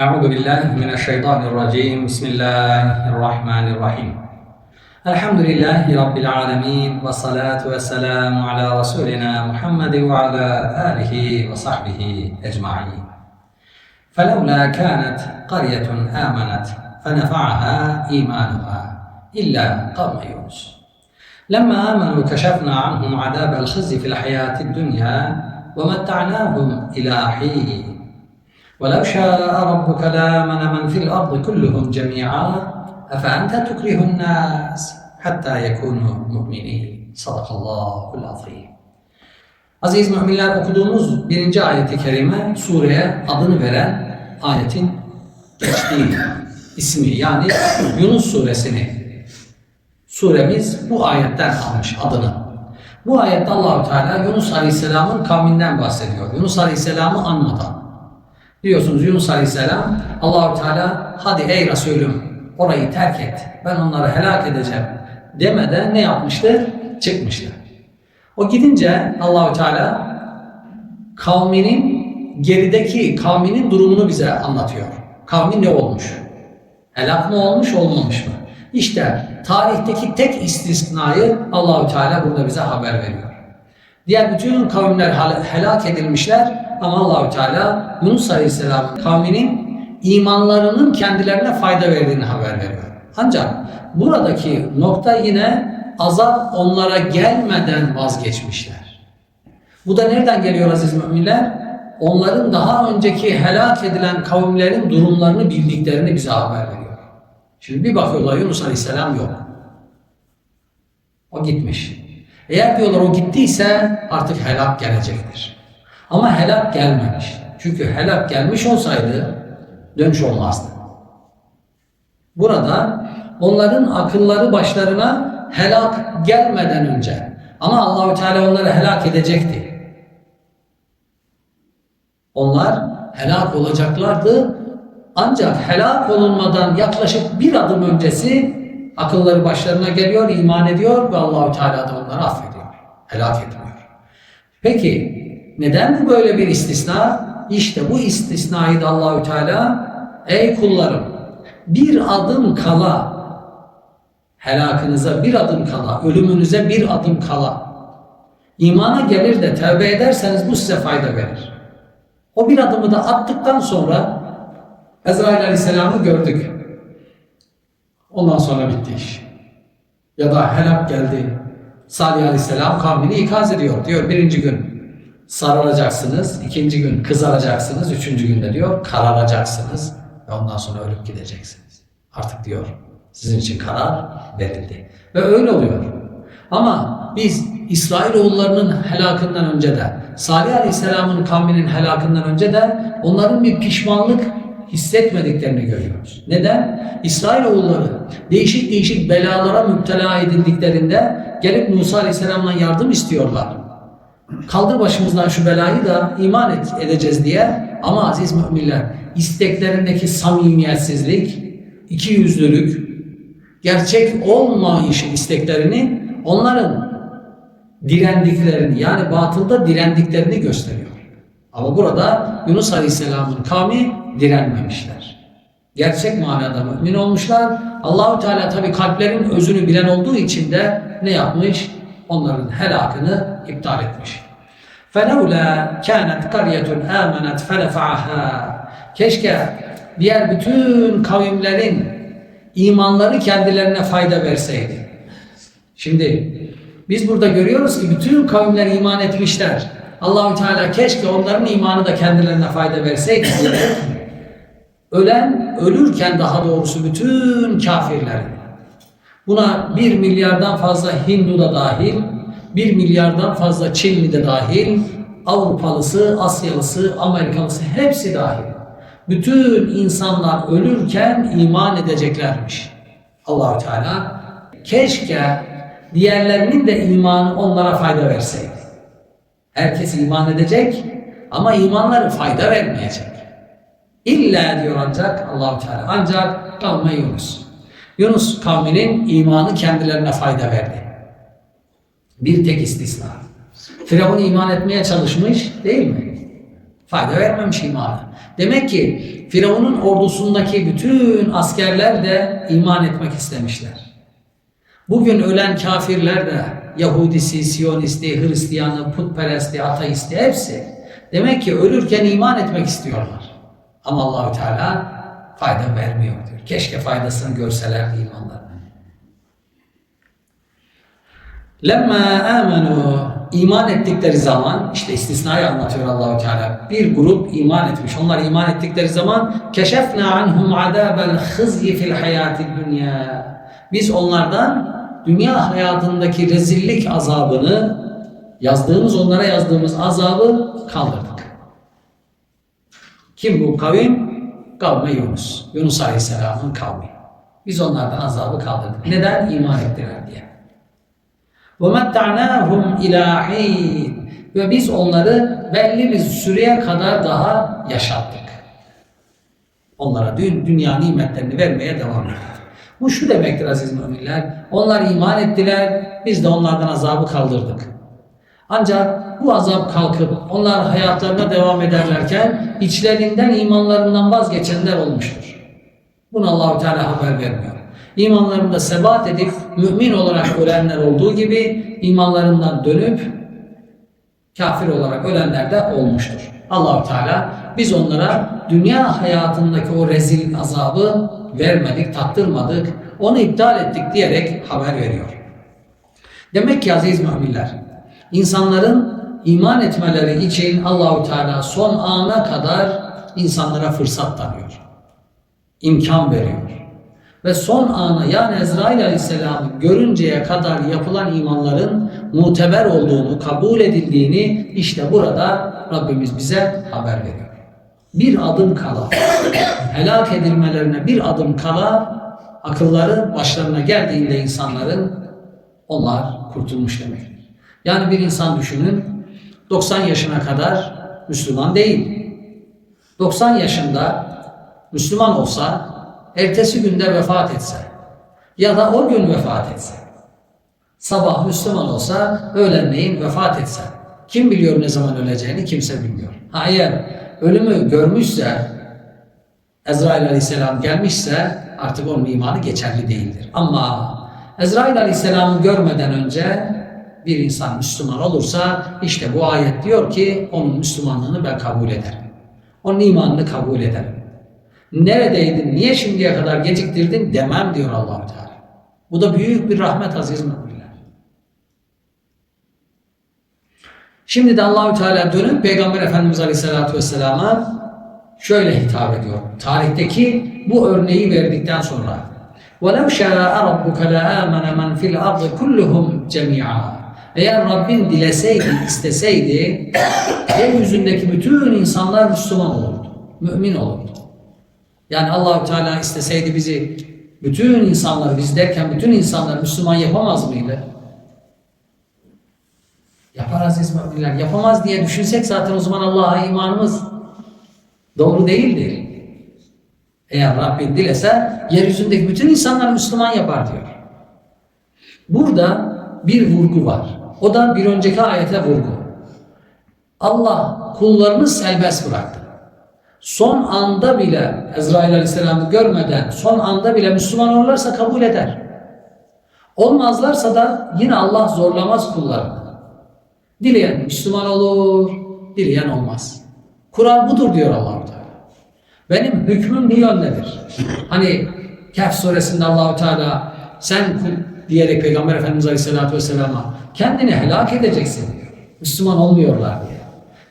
أعوذ بالله من الشيطان الرجيم. بسم الله الرحمن الرحيم. الحمد لله رب العالمين والصلاة والسلام على رسولنا محمد وعلى آله وصحبه أجمعين. فلولا كانت قرية آمنت فنفعها إيمانها إلا قوم يونس. لما آمنوا كشفنا عنهم عذاب الخزي في الحياة الدنيا ومتعناهم إلى حين ولو شاء ربك لامن من في الأرض كلهم جميعا أفأنت تكره الناس حتى يكونوا مؤمنين صدق الله العظيم Aziz müminler okuduğumuz birinci ayeti kerime sureye adını veren ayetin geçtiği ismi yani Yunus suresini suremiz bu ayetten almış adını. Bu ayette Allahu Teala Yunus Aleyhisselam'ın kavminden bahsediyor. Yunus Aleyhisselam'ı anmadan. Diyorsunuz Yunus Aleyhisselam Allahu Teala hadi ey Resulüm orayı terk et. Ben onları helak edeceğim demeden ne yapmıştır? Çıkmıştır. O gidince Allahu Teala kavminin gerideki kavminin durumunu bize anlatıyor. Kavmin ne olmuş? Helak mı olmuş, olmamış mı? İşte tarihteki tek istisnayı Allahu Teala burada bize haber veriyor. Diğer bütün kavimler hel- helak edilmişler ama Allahu Teala Yunus Aleyhisselam kavminin imanlarının kendilerine fayda verdiğini haber veriyor. Ancak buradaki nokta yine azap onlara gelmeden vazgeçmişler. Bu da nereden geliyor aziz müminler? Onların daha önceki helak edilen kavimlerin durumlarını bildiklerini bize haber veriyor. Şimdi bir bakıyorlar Yunus Aleyhisselam yok. O gitmiş. Eğer diyorlar o gittiyse artık helak gelecektir. Ama helak gelmemiş. Çünkü helak gelmiş olsaydı dönüş olmazdı. Burada onların akılları başlarına helak gelmeden önce ama Allahü Teala onları helak edecekti. Onlar helak olacaklardı. Ancak helak olunmadan yaklaşık bir adım öncesi akılları başlarına geliyor, iman ediyor ve Allahü Teala da onları affediyor. Helak etmiyor. Peki neden bu böyle bir istisna? İşte bu istisnayı da Allahü Teala ey kullarım bir adım kala helakınıza bir adım kala, ölümünüze bir adım kala imana gelir de tevbe ederseniz bu size fayda verir. O bir adımı da attıktan sonra Ezrail Aleyhisselam'ı gördük. Ondan sonra bitti iş. Ya da helak geldi. Salih Aleyhisselam kavmini ikaz ediyor. Diyor birinci gün sarılacaksınız, ikinci gün kızaracaksınız, üçüncü günde diyor kararacaksınız ve ondan sonra ölüp gideceksiniz. Artık diyor sizin için karar verildi. Ve öyle oluyor. Ama biz İsrailoğullarının helakından önce de Salih Aleyhisselam'ın kavminin helakından önce de onların bir pişmanlık hissetmediklerini görüyoruz. Neden? İsrailoğulları değişik değişik belalara müptela edildiklerinde gelip Musa Aleyhisselam'dan yardım istiyorlar. Kaldır başımızdan şu belayı da iman et, edeceğiz diye. Ama aziz müminler isteklerindeki samimiyetsizlik, ikiyüzlülük, gerçek olmayışı isteklerini onların direndiklerini yani batılda direndiklerini gösteriyor. Ama burada Yunus Aleyhisselam'ın kavmi direnmemişler. Gerçek manada mümin olmuşlar. Allahu Teala tabi kalplerin özünü bilen olduğu için de ne yapmış? Onların helakını iptal etmiş. فَلَوْلَا كَانَتْ قَرْيَةٌ آمَنَتْ فَنَفَعَهَا Keşke diğer bütün kavimlerin imanları kendilerine fayda verseydi. Şimdi biz burada görüyoruz ki bütün kavimler iman etmişler. Allahü Teala keşke onların imanı da kendilerine fayda verseydi ölen, ölürken daha doğrusu bütün kafirler. Buna bir milyardan fazla Hindu da dahil, bir milyardan fazla Çinli de dahil, Avrupalısı, Asyalısı, Amerikalısı hepsi dahil. Bütün insanlar ölürken iman edeceklermiş. Allahü Teala keşke diğerlerinin de imanı onlara fayda verseydi. Herkes iman edecek ama imanları fayda vermeyecek. İlla diyor ancak Allahu Teala ancak kavme Yunus. Yunus kavminin imanı kendilerine fayda verdi. Bir tek istisna. Firavun iman etmeye çalışmış değil mi? Fayda vermemiş imanı. Demek ki Firavun'un ordusundaki bütün askerler de iman etmek istemişler. Bugün ölen kafirler de Yahudisi, Siyonisti, Hristiyanı, putperesti, ateisti hepsi demek ki ölürken iman etmek istiyorlar. Ama Allahü Teala fayda vermiyor diyor. Keşke faydasını görselerdi imanlarına. Lemma amenu iman ettikleri zaman işte istisnayı anlatıyor Allahu Teala. Bir grup iman etmiş. Onlar iman ettikleri zaman keşefna anhum azabel hızyi fil hayati dünya. Biz onlardan dünya hayatındaki rezillik azabını yazdığımız onlara yazdığımız azabı kaldırdık. Kim bu kavim? Kavme Yunus. Yunus Aleyhisselam'ın kavmi. Biz onlardan azabı kaldırdık. Neden? İman ettiler diye. وَمَتَّعْنَاهُمْ اِلَى حِينٍ Ve biz onları belli bir süreye kadar daha yaşattık. Onlara dün dünya nimetlerini vermeye devam ettik. Bu şu demektir aziz müminler. Onlar iman ettiler, biz de onlardan azabı kaldırdık. Ancak bu azap kalkıp onlar hayatlarına devam ederlerken içlerinden imanlarından vazgeçenler olmuştur. Bunu Allahu Teala haber vermiyor. İmanlarında sebat edip mümin olarak ölenler olduğu gibi imanlarından dönüp kafir olarak ölenler de olmuştur. Allahu Teala biz onlara dünya hayatındaki o rezil azabı vermedik, tattırmadık, onu iptal ettik diyerek haber veriyor. Demek ki aziz müminler, insanların iman etmeleri için Allahu Teala son ana kadar insanlara fırsat tanıyor. İmkan veriyor. Ve son ana yani Ezrail Aleyhisselam'ı görünceye kadar yapılan imanların muteber olduğunu, kabul edildiğini işte burada Rabbimiz bize haber veriyor. Bir adım kala, helak edilmelerine bir adım kala akılları başlarına geldiğinde insanların onlar kurtulmuş demek. Yani bir insan düşünün 90 yaşına kadar Müslüman değil. 90 yaşında Müslüman olsa ertesi günde vefat etse ya da o gün vefat etse sabah Müslüman olsa öğlenleyin vefat etse kim biliyor ne zaman öleceğini kimse bilmiyor. Ha eğer ölümü görmüşse Ezrail aleyhisselam gelmişse artık onun imanı geçerli değildir. Ama Ezrail aleyhisselamı görmeden önce bir insan Müslüman olursa işte bu ayet diyor ki onun Müslümanlığını ben kabul ederim. Onun imanını kabul ederim. Neredeydin, niye şimdiye kadar geciktirdin demem diyor allah Teala. Bu da büyük bir rahmet aziz müminler. Şimdi de Allahü Teala dönüp Peygamber Efendimiz Aleyhisselatü Vesselam'a şöyle hitap ediyor. Tarihteki bu örneği verdikten sonra وَلَوْ شَاءَ رَبُّكَ لَآمَنَ مَنْ فِي الْأَرْضِ كُلُّهُمْ جَمِيعًا Eğer Rabbin dileseydi, isteseydi yeryüzündeki bütün insanlar Müslüman olurdu, mümin olurdu. Yani Allahü Teala isteseydi bizi bütün insanlar biz derken bütün insanlar Müslüman yapamaz mıydı? Yapar aziz müminler. Yapamaz diye düşünsek zaten o zaman Allah'a imanımız doğru değildir. Eğer Rabbin dilese yeryüzündeki bütün insanlar Müslüman yapar diyor. Burada bir vurgu var. O da bir önceki ayete vurgu. Allah kullarını serbest bıraktı. Son anda bile Ezrail Aleyhisselam'ı görmeden son anda bile Müslüman olurlarsa kabul eder. Olmazlarsa da yine Allah zorlamaz kullarını. Dileyen Müslüman olur, dileyen olmaz. Kural budur diyor allah Teala. Benim hükmüm bu yöndedir. Hani Kehf suresinde Allahu Teala sen diyerek Peygamber Efendimiz Aleyhisselatü Vesselam'a kendini helak edeceksin diyor. Müslüman olmuyorlar diye.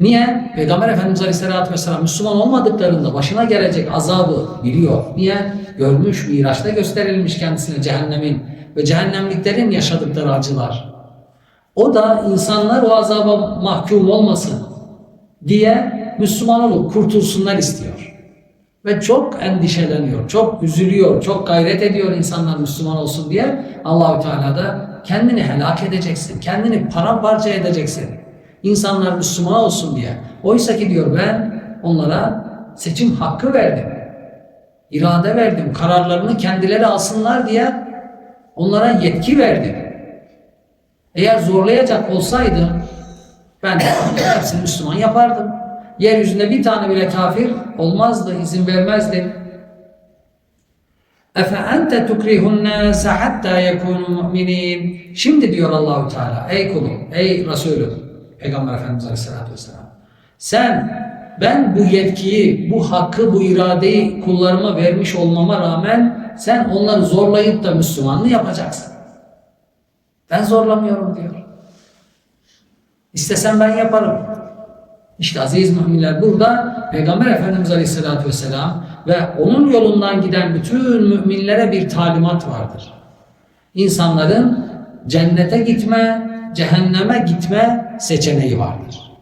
Niye? Peygamber Efendimiz Aleyhisselatü Vesselam Müslüman olmadıklarında başına gelecek azabı biliyor. Niye? Görmüş, Miraç'ta gösterilmiş kendisine cehennemin ve cehennemliklerin yaşadıkları acılar. O da insanlar o azaba mahkum olmasın diye Müslüman olup kurtulsunlar istiyor. Ve çok endişeleniyor, çok üzülüyor, çok gayret ediyor insanlar Müslüman olsun diye. Allahü Teala da kendini helak edeceksin, kendini paramparça edeceksin. İnsanlar Müslüman olsun diye. Oysa ki diyor ben onlara seçim hakkı verdim. İrade verdim. Kararlarını kendileri alsınlar diye onlara yetki verdim. Eğer zorlayacak olsaydım ben hepsini Müslüman yapardım. yeryüzünde bir tane bile kafir olmazdı, izin vermezdi. Efe ente tukrihun nase hatta yekunu mu'minin. Şimdi diyor Allahu Teala ey kulum, ey Resulüm, Peygamber Efendimiz Aleyhisselatü Vesselam. Sen ben bu yetkiyi, bu hakkı, bu iradeyi kullarıma vermiş olmama rağmen sen onları zorlayıp da Müslümanlığı yapacaksın. Ben zorlamıyorum diyor. İstesem ben yaparım. İşte aziz müminler burada Peygamber Efendimiz Aleyhisselatü Vesselam ve onun yolundan giden bütün müminlere bir talimat vardır. İnsanların cennete gitme, cehenneme gitme seçeneği vardır.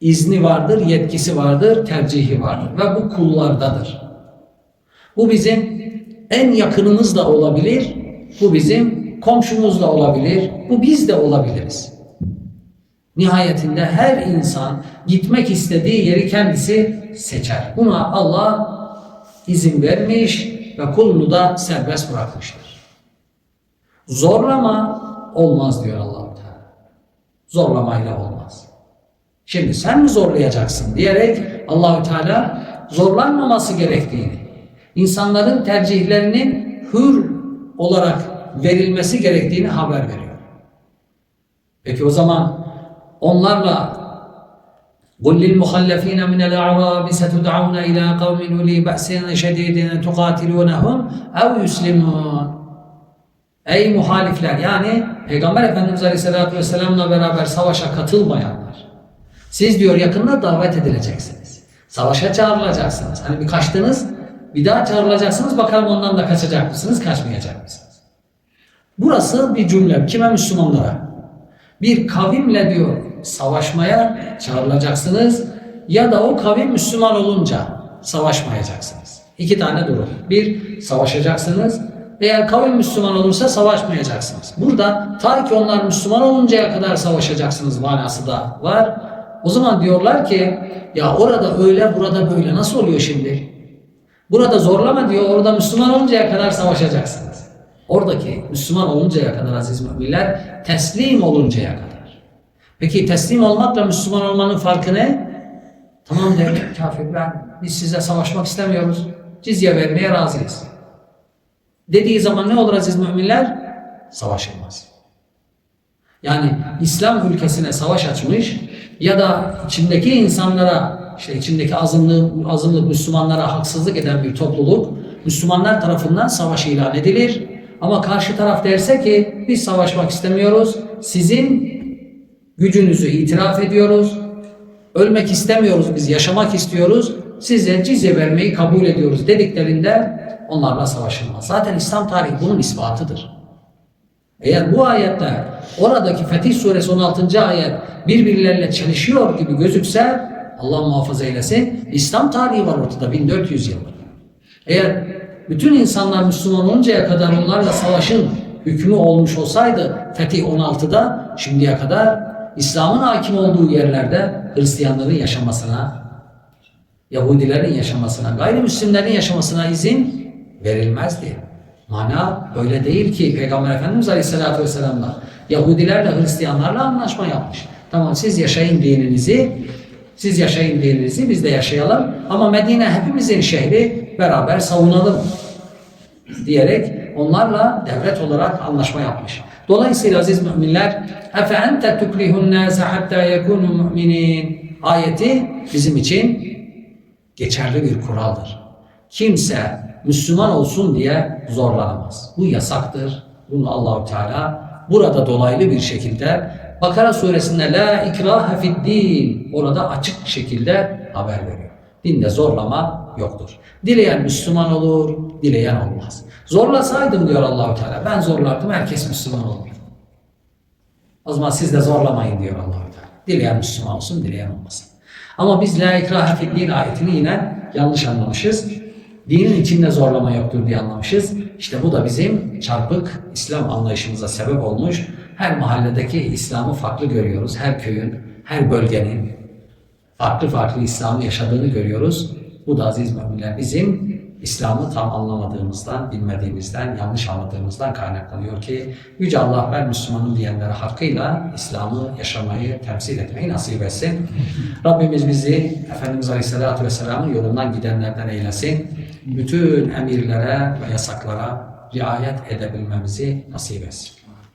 İzni vardır, yetkisi vardır, tercihi vardır ve bu kullardadır. Bu bizim en yakınımız da olabilir, bu bizim komşumuz da olabilir, bu biz de olabiliriz. Nihayetinde her insan gitmek istediği yeri kendisi seçer. Buna Allah izin vermiş ve kulunu da serbest bırakmıştır. Zorlama olmaz diyor allah Teala. Zorlamayla olmaz. Şimdi sen mi zorlayacaksın diyerek Allahü Teala zorlanmaması gerektiğini, insanların tercihlerinin hür olarak verilmesi gerektiğini haber veriyor. Peki o zaman onlarla قل للمخلفين من الأعراب ستدعون إلى قوم أولي بأس شديد تقاتلونهم أو يسلمون Ey muhalifler yani Peygamber Efendimiz Aleyhisselatü Vesselam'la beraber savaşa katılmayanlar. Siz diyor yakında davet edileceksiniz. Savaşa çağrılacaksınız. Hani bir kaçtınız bir daha çağrılacaksınız bakalım ondan da kaçacak mısınız kaçmayacak mısınız? Burası bir cümle kime Müslümanlara? Bir kavimle diyor savaşmaya çağrılacaksınız ya da o kavim Müslüman olunca savaşmayacaksınız. İki tane durum. Bir, savaşacaksınız. Eğer kavim Müslüman olursa savaşmayacaksınız. Burada ta ki onlar Müslüman oluncaya kadar savaşacaksınız manası da var. O zaman diyorlar ki ya orada öyle burada böyle nasıl oluyor şimdi? Burada zorlama diyor orada Müslüman oluncaya kadar savaşacaksınız. Oradaki Müslüman oluncaya kadar aziz müminler teslim oluncaya kadar. Peki teslim olmakla Müslüman olmanın farkı ne? Tamam der kafir ben biz size savaşmak istemiyoruz. Cizye vermeye razıyız. Dediği zaman ne olur aziz müminler? Savaşılmaz. Yani İslam ülkesine savaş açmış ya da içindeki insanlara işte içindeki azınlık, azınlık Müslümanlara haksızlık eden bir topluluk Müslümanlar tarafından savaş ilan edilir. Ama karşı taraf derse ki biz savaşmak istemiyoruz. Sizin gücünüzü itiraf ediyoruz. Ölmek istemiyoruz biz yaşamak istiyoruz. Size cizye vermeyi kabul ediyoruz dediklerinde onlarla savaşılmaz. Zaten İslam tarihi bunun ispatıdır. Eğer bu ayetler oradaki Fetih Suresi 16. ayet birbirleriyle çelişiyor gibi gözükse Allah muhafaza eylesin İslam tarihi var ortada 1400 yıllık. Eğer bütün insanlar Müslüman oluncaya kadar onlarla savaşın hükmü olmuş olsaydı Fetih 16'da şimdiye kadar İslam'ın hakim olduğu yerlerde Hristiyanların yaşamasına, Yahudilerin yaşamasına, gayrimüslimlerin yaşamasına izin verilmezdi. Mana öyle değil ki Peygamber Efendimiz Aleyhisselatü Vesselam'la Yahudilerle Hristiyanlarla anlaşma yapmış. Tamam siz yaşayın dininizi, siz yaşayın dininizi biz de yaşayalım ama Medine hepimizin şehri beraber savunalım diyerek onlarla devlet olarak anlaşma yapmış. Dolayısıyla aziz müminler efe ente tukrihun nase hatta yekunu ayeti bizim için geçerli bir kuraldır. Kimse Müslüman olsun diye zorlanamaz. Bu yasaktır. Bunu Allahu Teala burada dolaylı bir şekilde Bakara suresinde la ikrahe fid din orada açık şekilde haber veriyor. Dinde zorlama yoktur. Dileyen Müslüman olur, dileyen olmaz. Zorlasaydım diyor Allahu Teala. Ben zorlardım herkes Müslüman olur. O zaman siz de zorlamayın diyor Allahu Teala. Dileyen Müslüman olsun, dileyen olmasın. Ama biz la ikrahe fid din ayetini yine yanlış anlamışız. Dinin içinde zorlama yoktur diye anlamışız. İşte bu da bizim çarpık İslam anlayışımıza sebep olmuş. Her mahalledeki İslam'ı farklı görüyoruz. Her köyün, her bölgenin farklı farklı İslam'ı yaşadığını görüyoruz. Bu da aziz müminler bizim İslam'ı tam anlamadığımızdan, bilmediğimizden, yanlış anladığımızdan kaynaklanıyor ki Yüce Allah ben Müslümanım diyenlere hakkıyla İslam'ı yaşamayı, temsil etmeyi nasip etsin. Rabbimiz bizi Efendimiz Aleyhisselatü Vesselam'ın yolundan gidenlerden eylesin. Bütün emirlere ve yasaklara riayet edebilmemizi nasip etsin.